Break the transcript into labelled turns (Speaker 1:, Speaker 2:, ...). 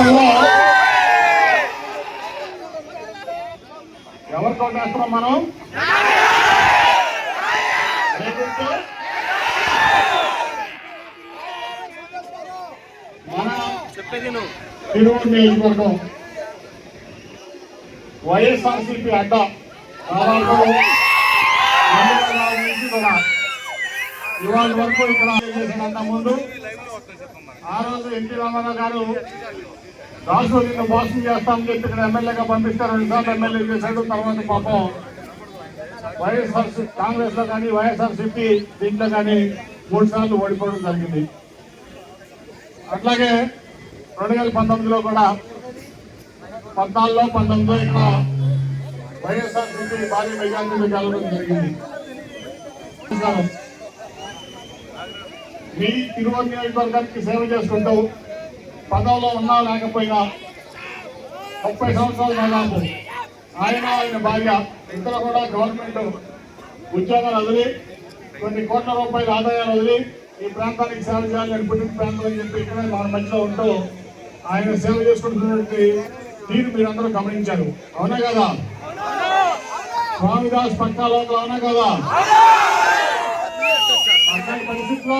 Speaker 1: నియోజకవర్గంలో ఎవరితో చేస్తున్నాం మనం? తిరువురు నియోజకవర్గం వైఎస్ఆర్సీపీ అడ్డ. దాదాపు నాలుగు నుంచి కూడా ఇవాళ వరకు ఇక్కడ చేసినంత ముందు ఆ రోజు ఎన్టీ రామారావు గారు రాష్ట్రం నిన్ను మోసం చేస్తామని చెప్పి ఇక్కడ ఎమ్మెల్యేగా పంపిస్తారు. రెండుసార్లు ఎమ్మెల్యే చేశాడు. తర్వాత పాపం వైఎస్ఆర్ కాంగ్రెస్లో కానీ వైఎస్ఆర్సీపీ దీంట్లో కానీ మూడు సార్లు ఓడిపోవడం జరిగింది. అట్లాగే రెండు వేల పంతొమ్మిదిలో కూడా పద్నాలుగులో పంతొమ్మిదిలో ఇక్కడ వైఎస్ఆర్సీపీ భారీ మెజార్టీలో గెలవడం జరిగింది. మీ తిరువూరు నియోజకవర్గానికి సేవ చేసుకుంటూ పదవిలో ఉన్నా లేకపోయినా ముప్పై సంవత్సరాల దాదాపు ఆయన ఆయన భార్య ఇద్దరు కూడా గవర్నమెంట్ ఉద్యోగాలు వదిలి కొన్ని కోట్ల రూపాయల ఆదాయాలు వదిలి ఈ ప్రాంతానికి సేవ చేయాలని పుట్టిన ప్రాంతం అని చెప్పి ఇక్కడ మన మధ్యలో ఉంటూ ఆయన సేవ చేసుకుంటున్నటువంటి తీరు మీరందరూ గమనించారు. అవునా కదా? స్వామిదాస్ పక్కా లోపల అవునా కదా? అట్లాంటి పరిస్థితిలో